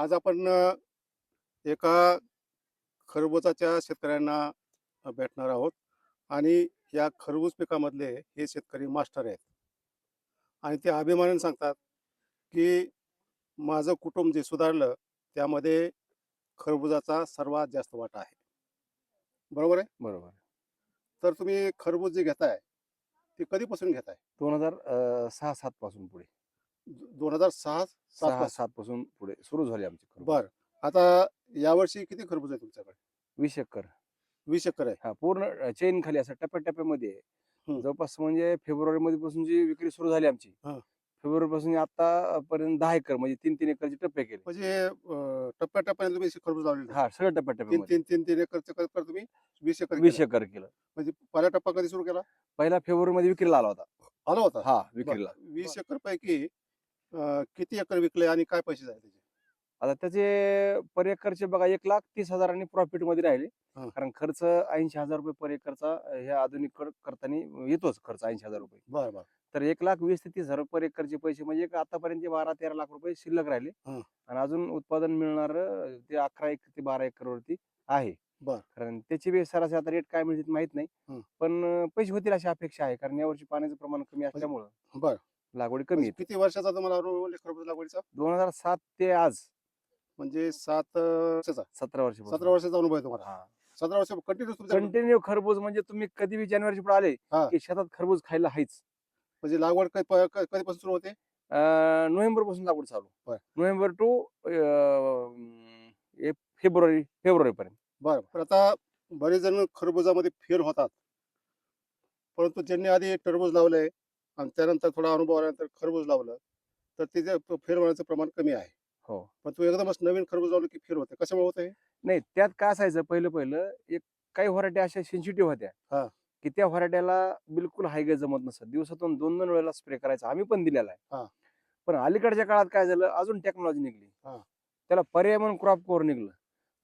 आज आपण एका खरबुजाच्या शेतकऱ्यांना भेटणार आहोत आणि या खरबूज पिकामधले हे शेतकरी मास्टर आहेत. आणि ते अभिमानाने सांगतात की माझं कुटुंब जे सुधारलं त्यामध्ये खरबुजाचा सर्वात जास्त वाटा आहे. बरोबर आहे? बरोबर तर तुम्ही खरबूज जे घेताय ते कधीपासून घेताय? दोन हजार सहा सात पासून पुढे. दोन हजार सहा सहा सात सात पासून पुढे सुरू झाले आमचे खरबूज. बर. आता यावर्षी किती खरबूज आहे तुमच्याकडे? वीस एकर. वीस एकर आहे. हा पूर्ण चेन खाली असं टप्प्याटप्प्यामध्ये आहे. हम्म. जवळपास म्हणजे फेब्रुवारी मध्ये पासून जी विक्री सुरू झाली आमची हा. फेब्रुवारी पासून आता पर्यंत दहा एकर म्हणजे तीन तीन एकरचे टप्पे केले. म्हणजे अं, टप्प्याटप्प्याने तुम्ही खरबूज लावलेले हा सगळं तीन टप्प्याटप्प्यामध्ये. तीन तीन तीन एकरचे कर कर तुम्ही वीस एकर वीस केलं. एकर केलं. म्हणजे पहिला टप्पा कधी सुरू केला? पहिला फेब्रुवारी मध्ये विक्रीला आला होता. आला होता? हा. विक्रीला. वीस एकर पैकी अं, किती एकर विकले आणि काय पैसे झाले त्याचे? आता त्याचे पर एकरचे बघा एक लाख तीस हजारांनी प्रॉफिटमध्ये राहिले. हा. कारण खर्च ऐंशी हजार रुपये पर एकरचा ह्या आधुनिक कर- करताना येतोच खर्च ऐंशी हजार रुपये. बरं बरं. तर एक लाख वीस ते तीस हजार पर एकरचे पैसे म्हणजे एक आतापर्यंत बारा तेरा लाख रुपये शिल्लक राहिले. हा. आणि अजून उत्पादन मिळणार ते अकरा एक ते बारा एकर वरती आहे. बर. कारण त्याची बी सरासरी आता रेट काय मिळते माहीत नाही. हं. पण अं, पैसे होतील अशी अपेक्षा आहे. कारण यावर्षी पाण्याचं प्रमाण कमी असल्यामुळं. बरं. लागवडी कमी म्हणजे येते. किती वर्षाचा तुम्हाला अनुभव आहे खरबूज लागवडीचा? दोन हजार सात ते आज. म्हणजे सात वर्षाचा. सतरा वर्ष सतरा वर्षाचा अनुभव आहे तुम्हाला. हा. सतरा वर्ष कंटिन्यू कंटिन्यू खरबूज म्हणजे तुम्ही कधी बी जानेवारी पुढे आले हा. की शेतात खरबूज खायला हायच. म्हणजे लागवड कधीपासून सुरू होते? नोव्हेंबरपासून लागवड चालू. बर. नोव्हेंबर टू फेब्रुवारी फेब्रुवारी पर्यंत बरं. आता बरेच जण खरबुजामध्ये फेल होतात. परंतु ज्यांनी आधी टरबूज लावलंय आणि त्यानंतर थोडा अनुभव आल्यानंतर खरबूज लावलं तर तिथे फेल होण्याचं प्रमाण कमी आहे. हो. पण तू एकदमच नवीन खरबूज लावलं की फेल होते. कशामुळे होते? नाही त्यात काय असायचं पहिलं पहिलं एक काही व्हरायटी अशा सेन्सिटिव्ह हा. होत्या की त्या व्हरायट्याला बिलकुल हायगे जमत नसत. दिवसातून दोन दोन वेळेला स्प्रे करायचा. आम्ही पण दिलेला हा. आहे पण अलीकडच्या काळात काय झालं अजून टेक्नॉलॉजी निघली. त्याला पर्याय म्हणून क्रॉप कोअर निघलं.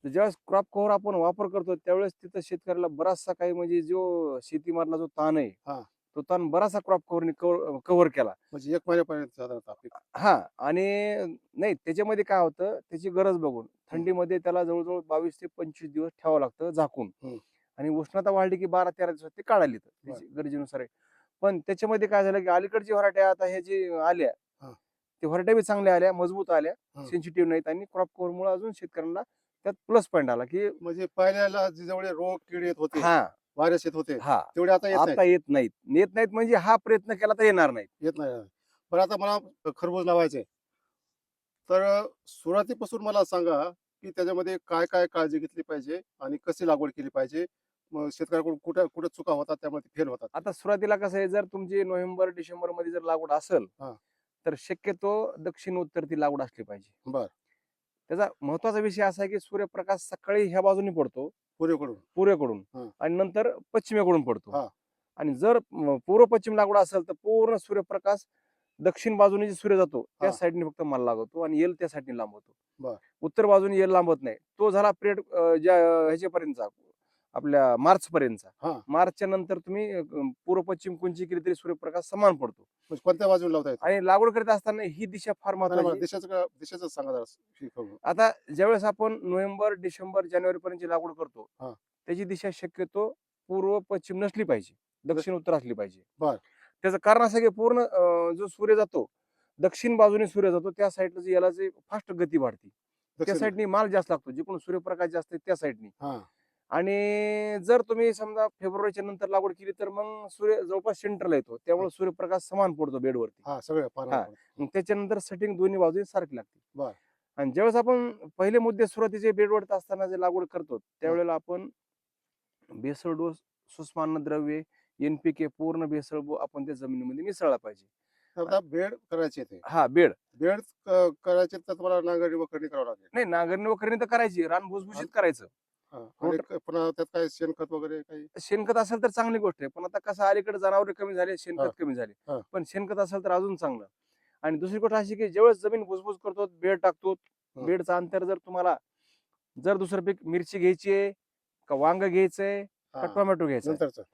तर ज्यावेळेस क्रॉप कोअर आपण वापर करतो त्यावेळेस तिथं शेतकऱ्याला बराचसा काही म्हणजे जो शेतीमधला जो ताण आहे हा. तो ताण बराचसा क्रॉप कोअरने कव्हर केला. म्हणजे एक महिन्यापर्यंत साधारणतः पीक. हा आणि नाही त्याच्यामध्ये काय होतं त्याची गरज बघून थंडीमध्ये त्याला जवळजवळ बावीस ते पंचवीस दिवस ठेवावं लागतं झाकून. हम्म. आणि उष्णता वाढली की बारा तेरा दिवसात ते काढायला येतं त्याची गरजेनुसार आहे. पण त्याच्यामध्ये काय झालं की अलीकडची व्हरायट्या आता हे जे आल्या हा. ते व्हरायट्या बी चांगल्या आल्या मजबूत आल्या. सेन्सिटिव्ह नाहीत आणि क्रॉप कोअर मुळे अजून शेतकऱ्यांना त्यात प्लस पॉईंट आला की म्हणजे पहिल्याला जे जेवढे रोग किड येत होते. हा. व्हायरस येत होते. हा. तेवढे आता येत आता नाही येत नाहीत. येत नाहीत म्हणजे हा प्रयत्न केला तर येणार नाहीत. येत नाही. पण आता मला खरबूज लावायचे तर सुरुवातीपासून मला सांगा की त्याच्यामध्ये काय काय काळजी घेतली पाहिजे आणि कशी लागवड केली पाहिजे? मग शेतकऱ्याकडून कुठे कुठे चुका होतात त्यामुळे ते फेल होतात. आता सुरुवातीला कसं आहे जर तुमची नोव्हेंबर डिसेंबरमध्ये जर लागवड असेल हा. तर शक्यतो दक्षिण उत्तर ती लागवड असली पाहिजे. बर. त्याचा महत्त्वाचा विषय असा आहे की सूर्यप्रकाश सकाळी ह्या बाजूने पडतो पूर्वेकडून पूर्वेकडून हा. आणि नंतर पश्चिमेकडून पडतो हा. आणि जर म, पूर्व पश्चिम लागवड असेल तर पूर्ण सूर्यप्रकाश दक्षिण बाजूने जे सूर्य जातो त्या हा. साईडने फक्त माल लागतो आणि येल त्या साईडने लांब बर. होतो उत्तर बाजूने येल लांबत नाही तो झाला पिरियड ज्या ह्याच्यापर्यंतचा आपल्या मार्च पर्यंतचा मार्चच्या नंतर तुम्ही पूर्व पश्चिम कोणची केली तरी सूर्यप्रकाश समान पडतो. म्हणजे कोणत्या बाजूला लावता येतं? आणि लागवड करीत असताना ही दिशा फार महत्वाची सांगा. आता ज्यावेळेस आपण नोव्हेंबर डिसेंबर जानेवारी पर्यंतची लागवड करतो. त्याची दिशा शक्यतो पूर्व पश्चिम नसली पाहिजे. दक्षिण उत्तर असली पाहिजे. त्याचं कारण असं की पूर्ण जो सूर्य जातो दक्षिण बाजूने सूर्य जातो त्या साईडला याला जे फास्ट गती वाढते. त्या साईडनी माल जास्त लागतो. जिकडून सूर्यप्रकाश जास्त त्या साईडनी. आणि जर तुम्ही समजा फेब्रुवारीच्या नंतर लागवड केली तर मग सूर्य जवळपास सेंटरला येतो. त्यामुळे सूर्यप्रकाश समान पडतो बेडवरती. हा त्याच्यानंतर सेटिंग दोन्ही बाजूने सारखी लागते. आणि ज्यावेळेस आपण पहिले मुद्दे सुरुवातीचे बेडवरती असताना जे लागवड करतो त्यावेळेला आपण बेसळ डोस सुस्मान द्रव्ये एनपीके पूर्ण बेसळ बो आपण त्या जमिनीमध्ये मिसळला पाहिजे. बेड करायचे हा बेड. बेड करायचे तर तुम्हाला नांगरणी वखरणी करावं लागेल. नाही नांगरणी वगैरे तर करायची. रान भुसभुशीत करायचं. आणि क- पुन्हा त्यात काय शेणखत वगैरे काही शेणखत असेल तर चांगली गोष्ट आहे पण आता कसं अलीकडे जनावरे कमी झाले हा. शेणखत कमी हा. झाले पण शेणखत असेल तर अजून चांगलं आणि दुसरी गोष्ट अशी की ज्यावेळेस जमीन भुसभुस करतो बेड टाकतो. बेडचं अंतर जर तुम्हाला जर दुसरं पीक मिरची घ्यायची आहे का वांग घ्यायचंय का हा. टोमॅटो घ्यायचा आहे, नंतरच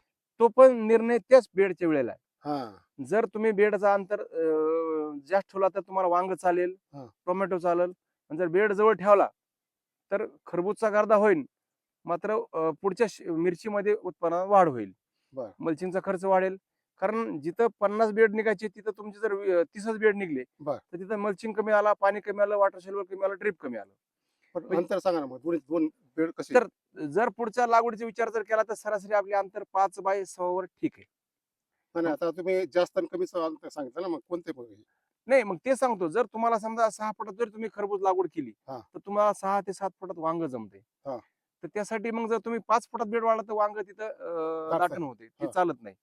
तो पण निर्णय त्याच बेडच्या वेळेला आहे हा जर तुम्ही बेडचा अंतर अं, जास्त ठेवला तर तुम्हाला वांग चालेल हा. टोमॅटो चालेल आणि जर बेड जवळ ठेवला तर खरबूजचा गर्दा होईल मात्र पुढच्या मिरचीमध्ये उत्पन्नात वाढ होईल. मल्चिंगचा खर्च वाढेल कारण जिथं पन्नास बेड निघायचे तिथं तुमचे जर तीसच बेड निघले. तर तिथं मल्चिंग कमी आला पाणी कमी आलं वॉटर शेल्वर कमी आलं ड्रिप कमी आलं पण म्हणजे- अंतर सांगा ना दोन बेड कसे तर जर पुढच्या लागवडीचा विचार जर केला तर सरासरी आपले अंतर पाच बाय सहावर ठीक आहे नाही, आता तुम्ही जास्त आणि कमीच अंतर सांगितलं ना मग कोणते? नाही मग ते सांगतो जर तुम्हाला समजा सहा फुटात जर तुम्ही खरबूज लागवड केली. तर तुम्हाला सहा ते सात फुटात वांग जमते. तर त्यासाठी मग जर तुम्ही पाच फुटात बेड वाढला तर वांग तिथं. दाटण होते ते. चालत नाही.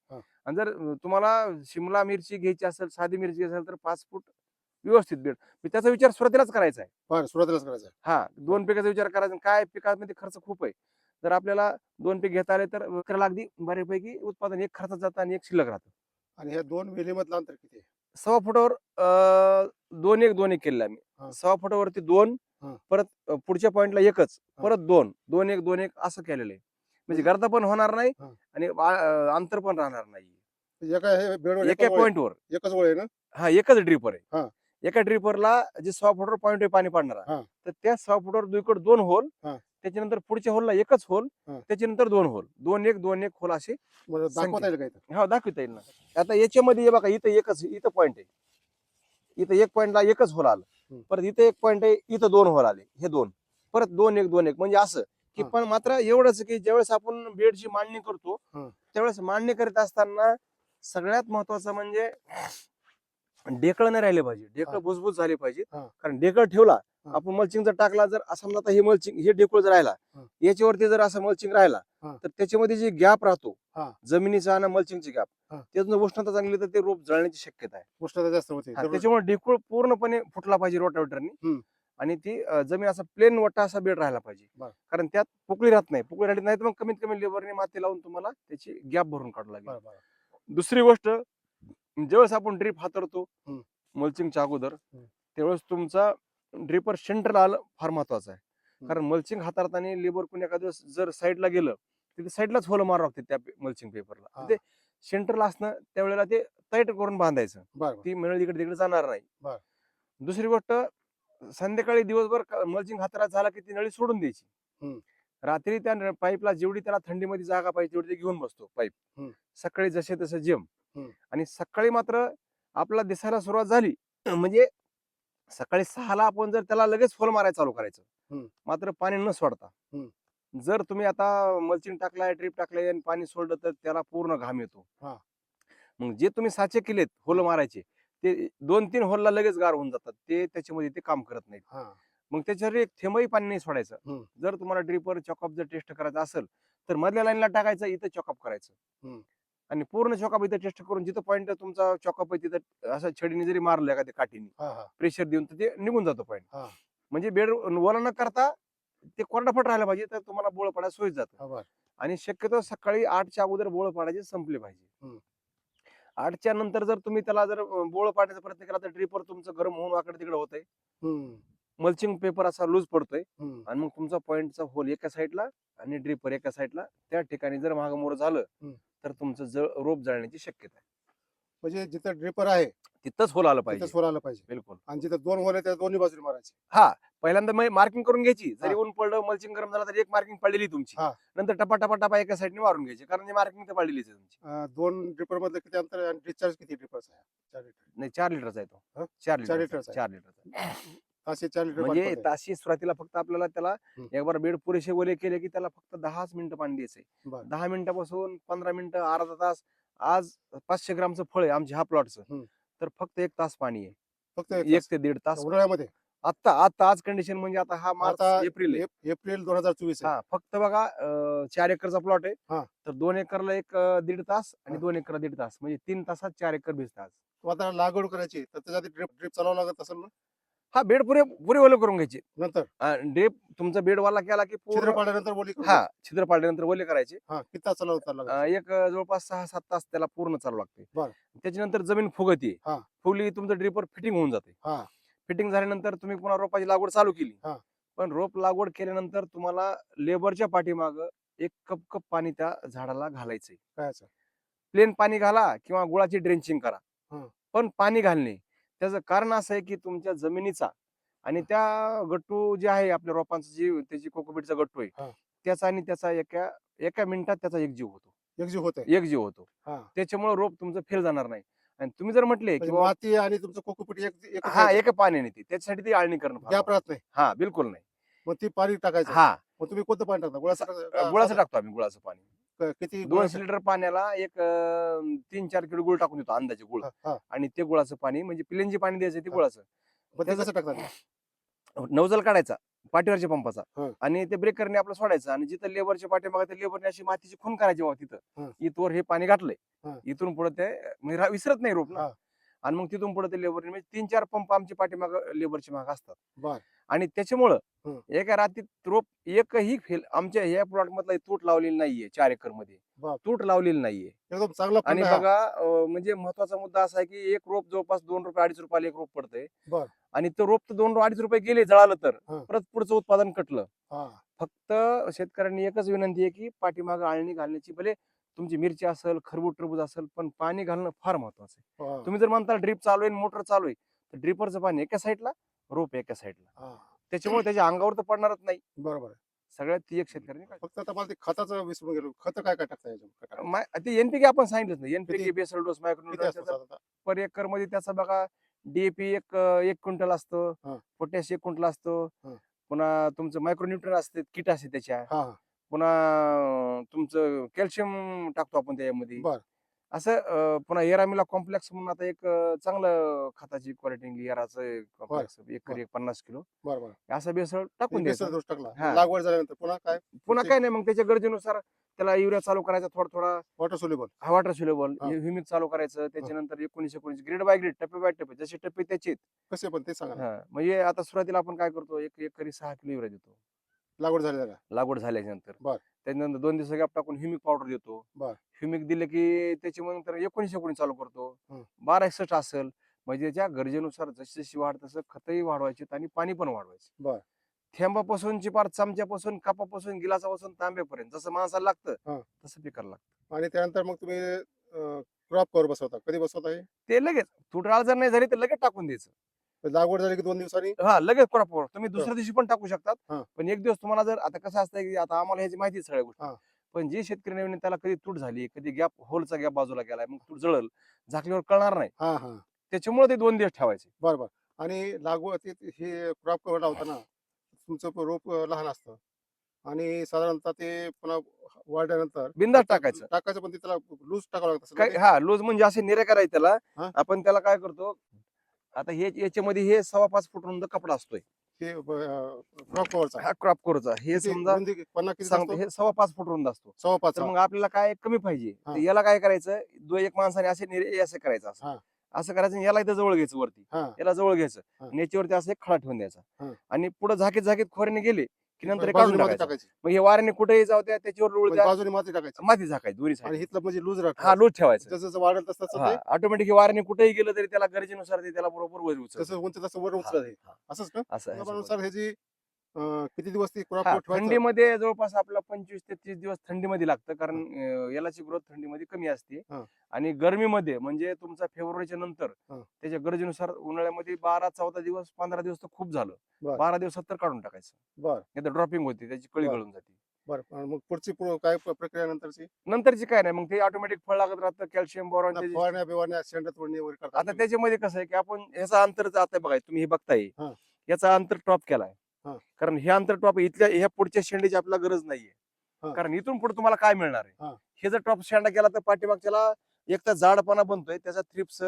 आणि जर तुम्हाला शिमला मिरची घ्यायची असेल साधी मिरची असेल तर पाच फूट व्यवस्थित बेड मी त्याचा विचार सुरुवातीलाच करायचा आहे सुरुवातीलाच करायचं. हा दोन पिकाचा विचार करायचा काय पिकामध्ये खर्च खूप आहे जर आपल्याला दोन पीक घेता आले तर अगदी बऱ्यापैकी उत्पादन एक खर्चात जातं आणि एक शिल्लक राहतं आणि ह्या दोन वेलीमधलं अंतर किती सव्वा फुटावर दोन एक दोन एक केलेलं. आम्ही सव्वा फुटावरती दोन. परत पुढच्या पॉइंटला एकच. परत दोन दोन एक दोन एक असं केलेलं आहे म्हणजे म्हणजे- गर्दा पण होणार नाही. आणि अंतर पण राहणार नाही एका हे बेडवर एका एकच पॉइंटवर एकच ना हा एकच ड्रिपर हा. आहे एका ड्रिपरला जे सव्वा फुटावर पॉइंट पाणी पडणार तर त्या सव्वा फुटावर दुईकडे दोन होल हा. त्याच्यानंतर पुढच्या होलला एकच होल. त्याच्यानंतर दोन होल दोन एक दोन एक होल असे दाखवता. येईल हा दाखवता येईल ना आता याच्यामध्ये हे बघा इथं एकच इथं पॉइंट आहे इथं एक पॉइंटला एकच होल आलं. परत इथं एक पॉइंट आहे इथं दोन होल आले हे दोन परत दोन एक दोन एक म्हणजे असं की. पण मात्र एवढंच की ज्यावेळेस आपण बेडची मांडणी करतो. त्यावेळेस मांडणी करीत असताना सगळ्यात महत्वाचं म्हणजे ढेकळ नाही राहिले पाहिजे. ढेकळ भुसभुस झाले पाहिजे. कारण ढेकळ ठेवला. आपण मल्चिंग जर टाकला जर असं समजा हे मल्चिंग हे ढेकूळ जर राहिला. याच्यावरती जर असं मल्चिंग राहिला. तर त्याच्यामध्ये जे गॅप राहतो. जमिनीचा आणि मल्चिंगची गॅप. त्यातून उष्णता चांगली तर ते रोप जळण्याची शक्यता आहे उष्णता जास्त होते त्याच्यामुळे ढेकूळ पूर्णपणे फुटला पाहिजे रोटावेटरनी. आणि ती जमीन असा प्लेन वट्टा असा बेड राहायला पाहिजे. कारण त्यात पोकळी राहत नाही पोकळी राहिली नाही तर मग कमीत कमी लेबरने माती लावून तुम्हाला त्याची गॅप भरून काढू लागेल. दुसरी गोष्ट ज्यावेळेस आपण ड्रीप हातरतो. मल्चिंगच्या अगोदर. त्यावेळेस तुमचा ड्रिपर सेंटर आलं फार महत्वाचं आहे. कारण मल्चिंग हाताळताना लेबर कोणी एखाद्या दिवस जर साईडला गेलं तिथे साईडलाच होल मारावं लागते त्या मल्चिंग पेपरला. ते सेंटरला असणं त्यावेळेला ते टाईट करून बांधायचं. ती मिळेल इकडे तिकडे जाणार नाही बर. दुसरी गोष्ट संध्याकाळी दिवसभर मल्चिंग हाताळा झाला की ती नळी सोडून द्यायची. रात्री त्या पाईपला जेवढी त्याला थंडीमध्ये जागा पाहिजे तेवढी ते घेऊन बसतो पाईप. सकाळी जसे तसे जेम. आणि सकाळी मात्र आपला दिसायला सुरुवात झाली म्हणजे सकाळी सहाला आपण जर त्याला लगेच फोल मारायला चालू करायचं. मात्र पाणी न सोडता. जर तुम्ही आता मल्चिंग टाकलाय ट्रीप टाकलाय आणि पाणी सोडलं तर त्याला पूर्ण घाम येतो. मग जे तुम्ही साचे केलेत होल मारायचे ते दोन तीन होलला लगेच गार होऊन जातात. ते त्याच्यामध्ये ते काम करत नाहीत. मग त्याच्यावर एक थेंबही पाणी नाही सोडायचं. जर तुम्हाला ड्रिपर चॉकअप जर टेस्ट करायचं असेल तर मधल्या लाईनला टाकायचं इथं चॉकअप करायचं. आणि पूर्ण चॉकअप इथं टेस्ट करून जिथं पॉईंट तुमचा चॉकअप आहे तिथं असं छडीने जरी मारलं एखाद्या काठीने हा हा प्रेशर देऊन तर ते निघून जातो पॉईंट. म्हणजे बेड ओला न करता ते कोरडाफट राहायला पाहिजे तर तुम्हाला बोळ पडायला सोयीच जातं हा. आणि शक्यतो सकाळी आठच्या अगोदर बोळ पाडायचे संपले पाहिजे. आठच्या नंतर जर तुम्ही त्याला जर बोळ पाडण्याचा प्रयत्न केला तर ड्रिपर तुमचं गरम होऊन वाकडे तिकडे होतंय हम्म, मल्चिंग पेपर असा लूज पडतोय. आणि मग तुमचा पॉईंटचा होल एका साईडला आणि ड्रिपर एका साईडला त्या ठिकाणी जर मागमोर झालं. तर तुमचं जळ रोप जळण्याची शक्यता आहे. म्हणजे जिथं ड्रिपर आहे तिथंच होल आलं पाहिजे. सोर आलं पाहिजे. बिलकुल. आणि जिथं दोन होल आहे त्या दोन्ही बाजूने मारायचे. हा पहिल्यांदा मार्किंग करून घ्यायची. जरी. ऊन पडलं मल्चिंग गरम झालं तर एक मार्किंग पडलेली तुमची. हा. नंतर टपा टपा टपा एका साईडने मारून घ्यायची कारण मार्किंग तर पडलेलीच आहे तुमची. अं, दोन ड्रिपर मधलं किती अंतर आहे आणि डिस्चार्ज किती ड्रिपरचा आहे? चार लिटर नाही चार लिटरचा आहे हा? तो चार चार लिटर लिटरचा आहे. चार लिटरचा लिटर म्हणजे. ताशी सुरुवातीला फक्त आपल्याला त्याला. एक बार बेड पुरेसे ओले केले की त्याला फक्त दहाच मिनिटं पाणी द्यायचंय. दहा मिनिटापासून पंधरा मिनिटं अर्धा तास आज पाचशे ग्रामचं फळ आहे आमच्या ह्या प्लॉटचं. तर फक्त एक तास पाणी आहे फक्त एक. ते दीड तास उन्हाळ्यामध्ये आता आता आज कंडिशन म्हणजे आता हा मार्च एप्रिल एप्रिल दोन हजार चोवीस हा फक्त बघा चार एकरचा प्लॉट आहे. तर दोन एकरला एक दीड तास आणि. दोन एकरला दीड तास म्हणजे तीन तासात चार एकर भिजतात आता लागवड करायची तर त्याच्यात ड्रिप ड्रिप चालवावं लागत असेल ना हा बेड पुरे पुरे ओले करून घ्यायचे नंतर ड्रेप तुमचा बेड वाला केला की छिद्र पूर्ण पाडल्यानंतर बोली करू. हा छिद्र पाडल्यानंतर ओले करायचे हा किती अं, एक अं, जवळपास सहा सात तास त्याला पूर्ण चालू लागते बरं. त्याच्यानंतर जमीन फुगती हा. फुगली तुमचं ड्रिपर फिटिंग होऊन जाते हा फिटिंग झाल्यानंतर तुम्ही पुन्हा रोपाची लागवड चालू केली हा. पण रोप लागवड केल्यानंतर तुम्हाला लेबरच्या पाठीमाग एक कप कप पाणी त्या झाडाला घालायचंय काय असं? प्लेन पाणी घाला किंवा गुळाची ड्रेंचिंग करा हं. पण पाणी घालणे त्याचं कारण असं आहे की तुमच्या जमिनीचा आणि त्या गट्टू जे आहे आपल्या रोपांचं जे त्याची कोकोपीटचा गट्टू. आहे त्याचा आणि त्याचा एका एका मिनिटात त्याचा एक जीव होतो. एकजीव होत आहे एक जीव होतो. हा. त्याच्यामुळे रोप तुमचं फेल जाणार नाही. आणि तुम्ही जर म्हटले की म्हणजे बाबा, माती आणि तुमचं कोकोपीट एक हा. एका पाण्याने ती. त्याच्यासाठी ती आळणी करणं नाही. हा बिलकुल नाही. मग ती पाणी टाकायचं. हा. मग तुम्ही कोणतं पाणी टाकता? गुळाचं? गुळाचं टाकतो आम्ही गुळाचं पाणी. क- किती दोनशे? लिटर पाण्याला एक अं, तीन चार किलो गुळ टाकून देतो अंदाजे गुळ हा, हा. आणि ते गुळाचं पाणी म्हणजे पिल्यांची पाणी द्यायचं ते हा. गुळाचं मग ते कसं टाकतात नवजल काढायचा पाठीवरच्या पंपाचा हा. आणि ते ब्रेकरने आपलं सोडायचं आणि जिथं लेबरच्या पाठीमागे त्या लेबरने अशी मातीची खून करायची बाबा हा. तिथं इथवर हे पाणी घातलंय हा. इथून पुढे ते म्हणजे रा- विसरत नाही रोप ना हा. आणि मग तिथून पुढे ते लेबरने म्हणजे तीन चार पंप आमची पाठीमाग लेबरची माग असतात बर आणि त्याच्यामुळं. एका रात्रीत रोप एकही फेल आमच्या ह्या प्लॉट मधला तूट लावलेली नाहीये चार एकरमध्ये. तूट लावलेली नाहीये एकदम चांगला आणि. बघा म्हणजे महत्त्वाचा मुद्दा असा आहे की एक रोप जवळपास दोन रुपये अडीच रुपयाला एक रोप पडतंय. आणि तो रोप तर दोन अडीच रुपये गेले जळालं तर. परत पुढचं उत्पादन कटलं फक्त शेतकऱ्यांनी एकच विनंती आहे की पाठीमागं आळणी घालण्याची भले तुमची मिरची असेल खरबूज टरबूज असेल पण पाणी घालणं फार महत्वाचं आहे. तुम्ही जर म्हणता ड्रीप चालू आहे मोटर चालू आहे तर ड्रिपरचं पाणी एका साईडला रोप एका साईडला हा. त्याच्यामुळे त्याच्या अंगावर तर पडणारच नाही बरोबर आहे सगळ्यात ती एक शेतकऱ्यांनी फक्त आता मला ते खताचं विसरून गेलो खत काय काय टाकता मा- ते एनपीके आपण सांगितलंच नाही एनपीके किती? बेसल डोस किती मायक्रो? पर एकरमध्ये त्याचा बघा डीएपी एक एक क्विंटल असतं. पोटॅश एक क्विंटल असतं हा. पुन्हा तुमचं मायक्रोन्युट्रन असते किट असते त्याच्या हा हा. पुन्हा तुमचं कॅल्शियम टाकतो आपण त्याच्यामध्ये बर. असं पुन्हा एरामिला कॉम्प्लेक्स म्हणून आता एक चांगलं खताची क्वालिटी निघली. कॉम्प्लेक्स एकरी बर. एक पन्नास किलो. बरं बरं. असं बेसळ टाकून ते द्यायचं. हा. लागवड झाल्यानंतर पुन्हा काय? पुन्हा काय नाही मग त्याच्या गरजेनुसार त्याला युरिया चालू करायचा थोडा थोडा वॉटर सोल्युबल. वॉटर सुलेबल हा. ह्युमिक चालू करायचं. त्याच्यानंतर एकोणीस एकोणीस ग्रेड बाय ग्रेड टप्पे बाय टप्पे. जसे टप्पे त्याचे कसे पण ते सांगा ना. हा. म्हणजे आता सुरुवातीला आपण काय करतो? एक एकरी सहा किलो युरिया देतो. लागवड झालेल्या लागवड झाल्याच्यानंतर बर. त्याच्यानंतर दोन दिवस गॅप टाकून ह्युमिक पावडर देतो. बर. ह्युमिक दिलं की त्याची मग नंतर एकोणीस एकोणीस चालू करतो. बारा एकसष्ट असेल. म्हणजे त्या गरजेनुसार जशी जशी वाढ तसं खतही वाढवायची आणि पाणी पण वाढवायचं. बर. थेंबापासून पार चमच्यापासून कापापासून गिलासापासून तांब्यापर्यंत जसं माणसाला हा. लागतं तसं पिकाला लागतं. आणि त्यानंतर मग तुम्ही क्रॉप कव्हर बसवता. कधी बसवता हे? ते लगेच. तुटराळ जर नाही झाली तर लगेच टाकून द्यायचं. लागवड झाली की दोन दिवसांनी? हा लगेच क्रॉपवर तुम्ही दुसऱ्या दिवशी पण टाकू शकतात हा. पण एक दिवस तुम्हाला जर आता कसं असतं की आता आम्हाला ह्याची माहिती आहे सगळ्या हा. गोष्टी पण जे शेतकरी नवीन आहे, त्याला कधी तूट झाली कधी गॅप होलचा गॅप बाजूला गेलाय मग तूट जळल झाकल्यावर कळणार नाही. हा हा. त्याच्यामुळे ते दोन दिवस ठेवायचे. बरं बरं आणि लागवड ते हे क्रॉप कव्हर लावताना तुमचं प- रोप अं, लहान असतं. आणि साधारणतः ते पुन्हा वाढल्यानंतर बिंदास टाकायचं. टाकायचं पण ते त्याला लूज टाकावं लागतं सगळं हा लूज म्हणजे असे निरे करायचे त्याला. आपण त्याला काय करतो आता हे याच्यामध्ये हे सव्वा पाच फूट रुंद कपडा असतोय. ते क्रॉप कव्हरचा हा क्रॉप कोरचा हे समजा पन्नास किती सांगतो हे सव्वा पाच फूट रुंद असतो. सव्वा पाच तर मग आपल्याला काय कमी पाहिजे. तर याला काय करायचं? दो एक माणसाने असे निरे असं करायचं. असं. असं करायचं याला इथं जवळ घ्यायचं वरती. याला जवळ घ्यायचं. याच्यावरती असं एक खडा ठेवून द्यायचा. आणि पुढे झाकीत झाकीत खोऱ्याने गेले की नंतर हे बाजूने काढून माती टाकायचं. टाकायची. मग हे वाऱ्याने कुठेही जाऊ द्या त्याच्यावर लोळ म्हणजे द्या बाजूने माती टाकायची. माती झाकायची दोन्ही आणि. हिथलं म्हणजे लूज हा राहतं लूज ठेवायचं. जसं जसं वाढेल तसं तसं ते ऑटोमॅटिक वाऱ्याने कुठेही गेलं तरी त्याला गरजेनुसार ते त्याला बरोबर वर उचलतं. जसं उंच तसं वर हा, उचलत आहे. हा. असंच ना असं आहे, असं त्यानुसार ह्याची किती दिवस ती क्रॉप ठेवायचं थंडीमध्ये जवळपास आपला पंचवीस ते तीस दिवस थंडीमध्ये लागतं कारण अं, यालाची ग्रोथ थंडीमध्ये कमी असते हा. आणि गरमीमध्ये म्हणजे तुमचा फेब्रुवारीच्या नंतर हा. त्याच्या गरजेनुसार उन्हाळ्यामध्ये बारा चौदा दिवस पंधरा दिवस तर खूप झालं बर. बारा दिवसात तर काढून टाकायचं बर नाही तर ड्रॉपिंग होती त्याची कळी बर. गळून जाते बर आणि मग पुढची पुढं काय प- प्रक्रिया नंतरची नंतरची काय नाही मग ते ऑटोमॅटिक फळ लागत राहतं कॅल्शियम बोरॉन आता फवारण्या बिवारण्या शेंडा तोडणी वगैरे आता तुम्ही? त्याच्यामध्ये कसं आहे की आपण याचा अंतर आता बघा तुम्ही हे बघताय हा. याचा अंतर टॉप केलाय. कारण हे अंतर टॉप इथल्या ह्या पुढच्या शेंडीची आपल्याला गरज नाहीये. कारण इथून पुढे तुम्हाला काय मिळणार हा. आहे हे जर टॉप शेंडा केला तर पाठीमागच्याला एक तर जाडपणा बनतोय त्याचा थ्रिप्स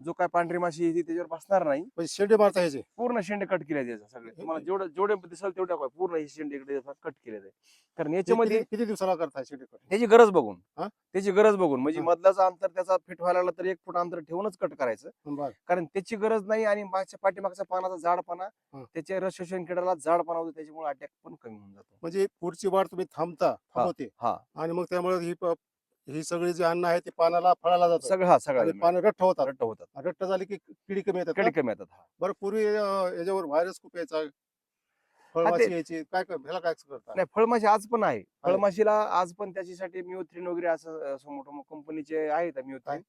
जो काय पांढरी माशी येते त्याच्यावर बसणार नाही. म्हणजे शेंडे मारता ह्याचे? पूर्ण शेंडे कट केले त्याचे सगळे. तुम्हाला जेवढं जेवढे दिसेल तेवढे टाकाय. पूर्ण हे शेंडे इकडे कट केले जाईल कारण याच्यामध्ये किती दिवसाला करताय शेंडे कट त्याची गरज बघून? त्याची गरज बघून. म्हणजे. मधल्याचं अंतर त्याचा फिट व्हायला तर एक फूट अंतर ठेवूनच कट करायचं. कारण त्याची गरज नाही आणि मागच्या पाठीमागचा पानाचा जाडपणा. त्याच्या रस शोषण किडाला जाडपणा होतो त्याच्यामुळे अटॅक पण कमी होऊन जातो. म्हणजे पुढची वाढ तुम्ही थांबता थांबवते. हा. आणि मग त्यामुळे ही ही सगळी जी अन्न आहे ते पानाला फळाला जातं. सगळं हा सगळं पानं रट्ट होतात. रट्ट होतात. रट्ट झाली की किडी कमी येतात कडे? कमी येतात हा. बरं पूर्वी अं, याच्यावर व्हायरस खूप यायचा. फळमाशी यायची. काय ह्याला काय करता नाही फळमाशी आज पण आहे. फळमाशीला आज पण त्याच्यासाठी म्युथ्रिन वगैरे असं असं मोठं मोठं कंपनीचे आहेत म्युथ्रिन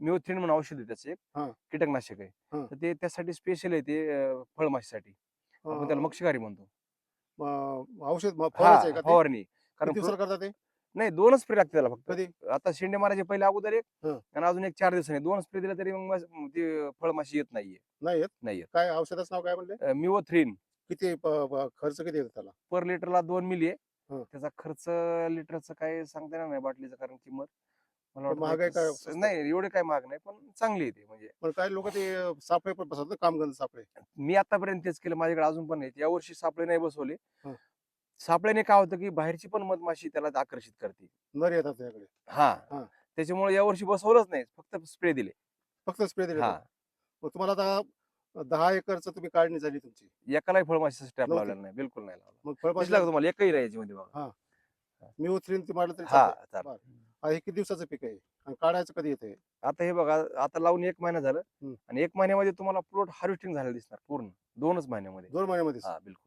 म्युथ्रिन म्हणून औषध आहे त्याचे. एक हा. कीटकनाशक आहे. तर ते त्यासाठी स्पेशल आहे ते अं, फळमाशीसाठी. आपण त्याला मक्षिकारी म्हणतो. औषध म- फवारायचं आहे का ते? फवारणी. किती कारण दिवसाला करता ते? नाही दोनच स्प्रे लागते त्याला फक्त. कधी? आता शेंडे मारायचे पहिले अगोदर एक हं. आणि अजून एक चार दिवसांनी. दोन स्प्रे दिले तरी मग मास- ते फळमाशी येत नाहीये. नाही येत? नाही येत. काय औषधाचं नाव काय म्हणले? मिओथ्रीन किती प- प- खर्च किती येतो त्याला? पर लिटरला दोन मिली आहे हं. त्याचा खर्च लिटरचं काय सांगता येणार नाही बाटलीचं कारण किंमत. मला पण वाटतं महाग आहे एक का स- स्वस्त? नाही एवढे काय महाग नाही पण चांगली आहे ती म्हणजे. पण काही लोक ते सापळे पण बसवतात ना, कामगंज सापळे. मी आतापर्यंत तेच केलं माझ्याकडे अजून पण आहेत यावर्षी सापळे नाही बसवले. हं. सापळ्याने काय होतं की बाहेरची पण मधमाशी त्याला आकर्षित करते. नर येतात त्याकडे. हा. हा. त्याच्यामुळे यावर्षी बसवलंच नाही फक्त स्प्रे दिले. फक्त स्प्रे दिले हा. मग तुम्हाला आता दहा एकरचं तुम्ही काढणी झाली तुमची. एकालाही फळमाशी स्टॅप नव्हती. लावलेला नाही बिलकुल नाही लावला. मग दिसला का फळभाजी तुम्हाला? एकही नाही याच्यामध्ये बघा. मी उतरीन ती मारलं तरी हा. चालेल. हा, हे किती दिवसाचं पीक आहे? आणि काढायचं कधी येते आता हे बघा आता लावून एक महिना झालं हम्म. आणि एक महिन्यामध्ये तुम्हाला प्लॉट हार्वेस्टिंग झालेलं दिसणार पूर्ण. दोनच महिन्यामध्ये. दोन महिन्यामध्ये. हा बिलकुल.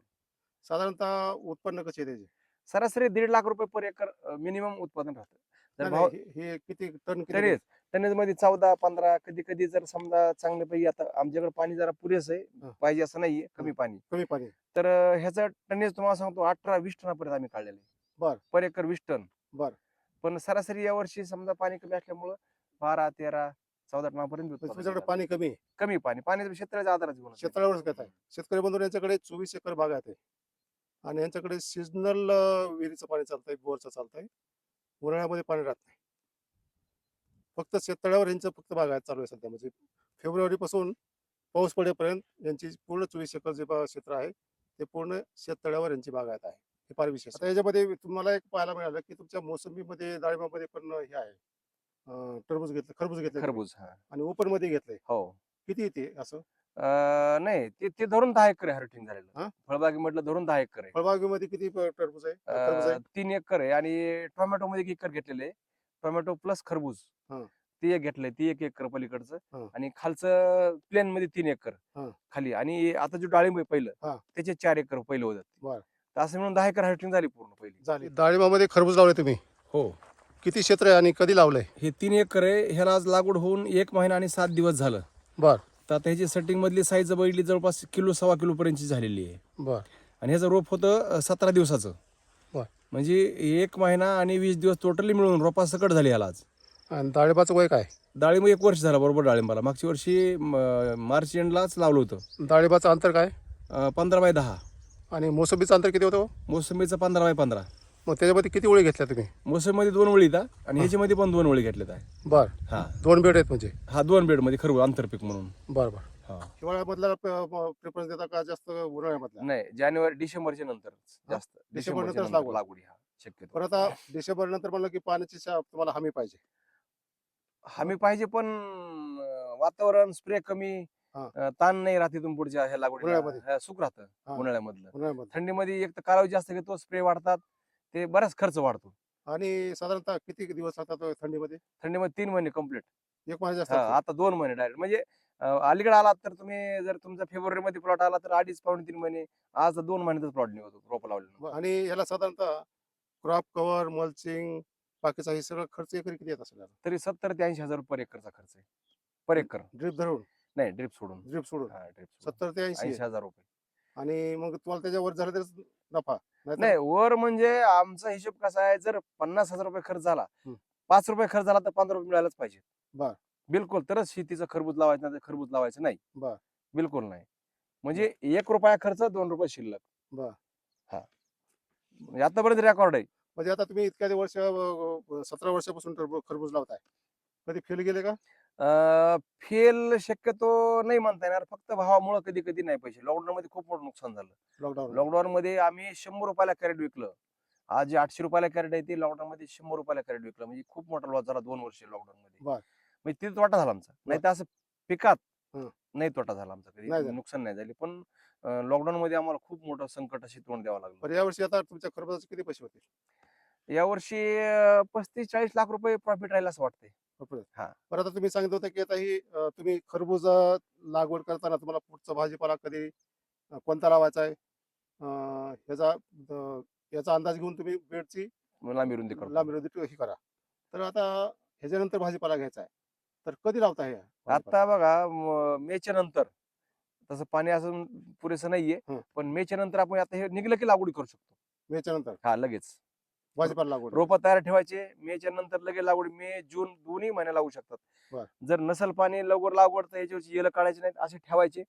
साधारणतः उत्पन्न कसे त्याचे? सरासरी दीड लाख रुपये पर एकर मिनिमम उत्पादन राहतं. जर नाही, भाव नाही, हे हे किती टन किती टनेज टनेजमध्ये चौदा पंधरा कधी कधी जर समजा चांगल्यापैकी आता आमच्याकडे पाणी जरा पुरेस आहे हा. पाहिजे असं नाहीये कमी पाणी. कमी पाणी तर अं, ह्याचं टनेज तुम्हाला सांगतो अठरा वीस टनापर्यंत आम्ही काढलेलं आहे. बर. पर एकर वीस टन. बर. पण सरासरी यावर्षी समजा पाणी कमी असल्यामुळं बारा तेरा चौदा टनापर्यंत उत्पादन तुमच्याकडे. पाणी कमी आहे? कमी पाणी. पाणी शेतकऱ्याच्या आधारात असतं. शेतकऱ्यावरच घेत आहे शेतकरी बंधू यांच्याकडे चोवीस एकर बागायत आहे. आणि यांच्याकडे सिजनल विहिरीचं पाणी चालतंय बोरचं चालतंय. उन्हाळ्यामध्ये पाणी राहत नाही. फक्त शेततळ्यावर यांचं फक्त बागायत चालू आहे सध्या. म्हणजे फेब्रुवारी पासून पाऊस पडेपर्यंत यांची पूर्ण चोवीस एकर जे क्षेत्र आहे ते पूर्ण शेततळ्यावर यांची बागायत आहे. हे फार विशेष आता याच्यामध्ये तुम्हाला एक पाहायला मिळालं की तुमच्या मोसंबीमध्ये डाळिंबामध्ये पण हे आहे. टरबूज घेतलं खरबूज घेतलं खरबूज आणि ओपनमध्ये घेतलंय. हो. किती येते असं? अं, नाही ते ते धरून दहा एकर आहे हार्वेस्टिंग हा? झालेलं फळबागी म्हटलं धरून दहा एकर आहे. फळबागेमध्ये किती प- टरबूज आहे? खरबूज आहे? अं, तीन एकर आहे आणि टोमॅटो मध्ये एक एकर घेतलेले आहे. टोमॅटो प्लस खरबूज. हा. ती एक घेतलंय ती एक एकर पलीकडचं. आणि खालचं प्लेन मध्ये तीन एकर हा. खाली आणि आता जो डाळिंब आहे पहिलं हा. त्याचे चार एकर पहिलं होतं बर. तर असं म्हणून दहा एकर हार्वेस्टिंग झाली पूर्ण पहिली. झाली. डाळिंबामध्ये खरबूज लावले तुम्ही? हो. किती क्षेत्र आहे आणि कधी लावलंय? हे तीन एकर आहे. ह्याला आज लागवड होऊन एक महिना आणि सात दिवस झालं. बर. तर आता ह्याची सेटिंग मधली साईज बघितली जवळपास किलो सव्वा किलो पर्यंतची झालेली आहे. बर. आणि ह्याचं रोप होतं सतरा दिवसाचं. बर. म्हणजे एक महिना आणि वीस दिवस टोटली मिळून रोपा सकट झाली ह्याला आज. आणि डाळिंबाचं वय काय? डाळिंब एक वर्ष झालं बरोबर डाळिंबाला. मागच्या वर्षी म- मार्च एंडलाच लावलं होतं. डाळिंबाचं अंतर काय? अं, पंधरा बाय दहा. आणि मोसंबीचं अंतर किती होतं? मोसंबीचं पंधरा बाय पंधरा. मग त्याच्यामध्ये किती ओळी घेतल्या तुम्ही? मोसंबीमध्ये दोन ओळी येतात आणि ह्याच्यामध्ये पण दोन ओळी घेतल्यात आहे. बर. हा. दोन बेड आहेत म्हणजे? हा दोन बेडमध्ये खरं आंतरपीक म्हणून. बर बर. हा. हिवाळ्यामधला प्रिफरन्स देता का जास्त उन्हाळ्यामधला? नाही जानेवारी डिसेंबरच्या नंतर जास्त. डिसेंबरच्या नंतर लागवड. लागवड ही, शक्यतो. पण आता डिसेंबर नंतर म्हणलं की पाण्याची तुम्हाला हमी पाहिजे. हमी पाहिजे पण अं, वातावरण स्प्रे कमी हा. अं, ताण नाही राहत इथून पुढच्या ह्या उन्हाळ्यामध्ये. हा, सुख राहतं. हा. उन्हाळ्यामधलं. उन्हाळ्यामध्ये. थंडीमध्ये एक तर कालावधी जास्त घेतो स्प्रे वाढतात. ते बराच खर्च वाढतो. आणि साधारणतः किती दिवस लागतात थंडीमध्ये? थंडीमध्ये तीन महिने कंप्लीट एक महिना जास्त हा. आता दोन महिने डायरेक्ट म्हणजे अं, अलीकडे आलात तर तुम्ही जर तुमचा फेब्रुवारी मध्ये प्लॉट आला तर अडीच पावणे तीन महिने आज तर दोन महिन्यातच प्लॉट निघतो रोप लावले आणि याला साधारणतः क्रॉप कव्हर मल्चिंग बाकीचा हे सगळं खर्च एकरी किती येत असेल? तरी सत्तर ते ऐंशी हजार पर एकरचा खर्च आहे. पर एकर. ड्रिप धरून? नाही ड्रिप सोडून. ड्रिप सोडून. हा ड्रिप सत्तर ते ऐंशी. ऐंशी हजार रुपये. आणि मग तुम्हाला त्याच्यावर झालं तर नफा नाहीतर- नाही वर म्हणजे आमचा हिशोब कसा आहे जर पन्नास हजार रुपये खर्च झाला हम्म. पाच रुपये खर्च झाला तर पंधरा रुपये मिळायलाच पाहिजे. बर. बिलकुल तरच शेतीचं खरबूज लावायचं नाही तर खरबूज लावायचं नाही. बर. बिलकुल नाही. म्हणजे एक रुपया खर्च दोन रुपये शिल्लक. बर. हा. म्हणजे आतापर्यंत रेकॉर्ड आहे. म्हणजे आता तुम्ही इतक्या वर्ष अं, सतरा वर्षापासून खरबूज लावताय. कधी फेल गेले का? फेल शक्यतो नाही म्हणता येणार. फक्त भावामुळे कधी कधी नाही पैसे. लॉकडाऊन मध्ये खूप मोठं नुकसान झालं. लॉकडाऊन लॉकडाऊन मध्ये आम्ही शंभर रुपयाला कॅरेट विकलं. आज जे आठशे रुपयाला कॅरेट आहे ते लॉकडाऊन मध्ये शंभर रुपयाला कॅरेट विकलं. म्हणजे खूप मोठा लॉस झाला दोन वर्ष लॉकडाऊन मध्ये. म्हणजे तिथे तोटा झाला आमचा. नाही तर असं पिकात. नाही तोटा झाला आमचा कधी. नुकसान नाही झाले. पण लॉकडाऊन मध्ये आम्हाला खूप मोठं संकट अशी तोंड द्यावं लागलं. यावर्षी आता तुमच्या खरबुजाचे किती पैसे होते यावर्षी पस्तीस चाळीस लाख रुपये प्रॉफिट राहील असं वाटतंय? हा. बरं आता तुम्ही सांगितलं होतं की आता ही अं, तुम्ही खरबूज लागवड करताना तुम्हाला पुढचा भाजीपाला कधी अं, कोणता लावायचा आहे? अं, ह्याचा अं, याचा अंदाज घेऊन तुम्ही बेडची लांबी रुंदी करतो लांबी रुंदी ही करा. तर आता ह्याच्यानंतर भाजीपाला घ्यायचा आहे. तर कधी लावता हे भाजीपाला? आता बघा म- मेच्या नंतर. तसं पाणी अजून पुरेसं नाहीये. हं. पण मेच्या नंतर आपण आता हे निघलं की लागवडी करू शकतो. मेच्या नंतर? हा लगेच. भाजीपाला लागवड रोप तयार ठेवायचे मेच्या नंतर लगेच लागवड मे जून दोन्ही महिने लागू शकतात. जर नसल पाणी लवकर लागवड तर याच्यावरची येलं काढायचे नाहीत असे ठेवायचे.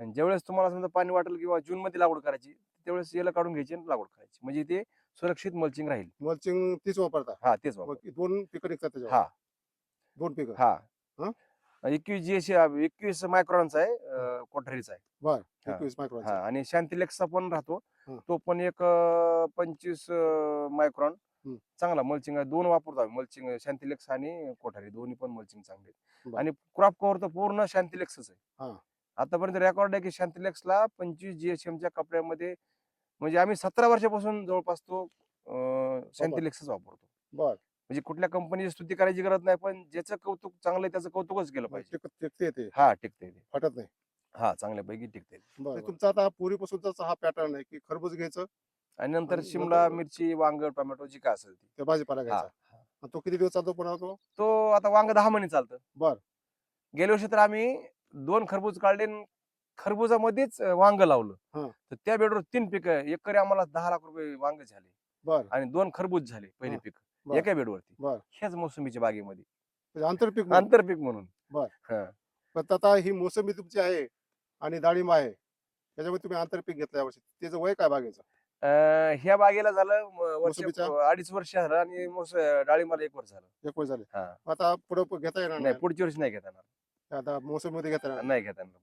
आणि ज्यावेळेस तुम्हाला समजा पाणी वाटेल किंवा जून मध्ये लागवड करायची त्यावेळेस येलं काढून घ्यायची आणि लागवड करायची. म्हणजे ते सुरक्षित मल्चिंग राहील. मल्चिंग तीच वापरता? हा तेच वापर दोन पिकं निघतात हा. दोन पिकं? हा? एकवीस जी एकवीस मायक्रॉनचा आहे कोठरीचा आहे. एकवीस आणि शांतिलेक्सचा पण राहतो. तो पण एक पंचवीस मायक्रॉन. हं. चांगला मल्चिंग आहे. दोन वापरतो आम्ही. मल्चिंग शांतिलेक्स आणि कोठारी. दोन्ही पण मल्चिंग चांगले. आणि क्रॉप कव्हर तर पूर्ण शांतिलेक्सच हा. आहे. आतापर्यंत रेकॉर्ड आहे की शांतिलेक्सला पंचवीस जीएसएमच्या कपड्यामध्ये म्हणजे आम्ही सतरा वर्षापासून जवळपास तो शांतिलेक्सच वापरतो. बर. म्हणजे कुठल्या कंपनीची स्तुती करायची गरज नाही पण ज्याचं कौतुक चांगलं त्याचं कौतुकच केलं पाहिजे. हा टिकते ते. फाटत नाही. हा चांगल्यापैकी टिकते. बरं. तुमचा आता पूर्वीपासूनचा हा पॅटर्न आहे की खरबूज घ्यायचं आणि नंतर आणि शिमला नंतर- मिरची वांग टोमॅटो जी काय असेल ती ते भाजीपाला हा घ्यायचा हा. आणि तो किती दिवस चालतो पुन्हा तो तो आता वांग दहा महिने चालतं बर. गेल्या वर्षी तर आम्ही दोन खरबूज काढले न खरबुजामध्येच अं, वांग लावलं हा. तर त्या बेडवर तीन पिक एकरी आम्हाला दहा लाख रुपये वांग झाले बर आणि दोन खरबूज झाले पहिले हा. पीक बर. एका बेडवरती बर ह्याच मोसंबीच्या बागेमध्ये म्हणजे आंतरपीक म्हणून. आंतरपीक म्हणून बर. हा. पण आता ही मोसंबी तुमची आहे आणि डाळिंब आहे. त्याच्यामध्ये तुम्ही आंतरपीक घेतलं यावर्षी. त्याचं वय काय बागेचं? अं, ह्या बागेला झालं म, वर्ष मोसंबीच्या? अडीच वर्ष झालं आणि मोस डाळिंबाला एक वर्ष झालं. एक वर्ष झाले हा. आता पुढे घेता येणार नाही नाही. पुढच्या वर्षी नाही घेता येणार. आता मोसंबीमध्ये घेता येणार. नाही घेता येणार.